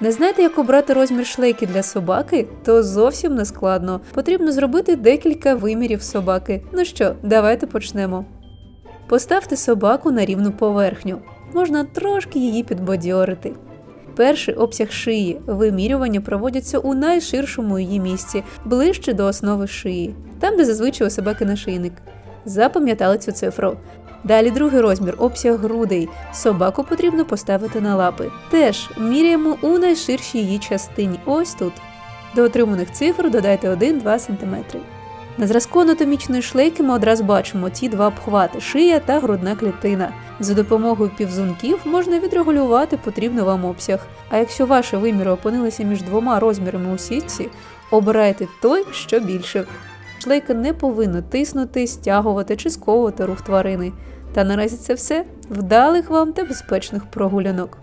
Не знаєте, як обрати розмір шлейки для собаки? То зовсім не складно. Потрібно зробити декілька вимірів собаки. Ну що, давайте почнемо. Поставте собаку на рівну поверхню. Можна трошки її підбадьорити. Перший обсяг шиї. Вимірювання проводяться у найширшому її місці, ближче до основи шиї, там, де зазвичай у собаки нашийник. Запам'ятали цю цифру. Далі другий розмір обсяг грудей. Собаку потрібно поставити на лапи. Теж міряємо у найширшій її частині. Ось тут. До отриманих цифр додайте 1-2 см. На зразку анатомічної шлейки ми одразу бачимо ті два обхвати шия та грудна клітина. За допомогою півзунків можна відрегулювати потрібний вам обсяг. А якщо ваші виміри опинилися між двома розмірами у сітці, обирайте той, що більше. Шлейка не повинна тиснути, стягувати чи сковувати рух тварини. Та наразі це все. Вдалих вам та безпечних прогулянок.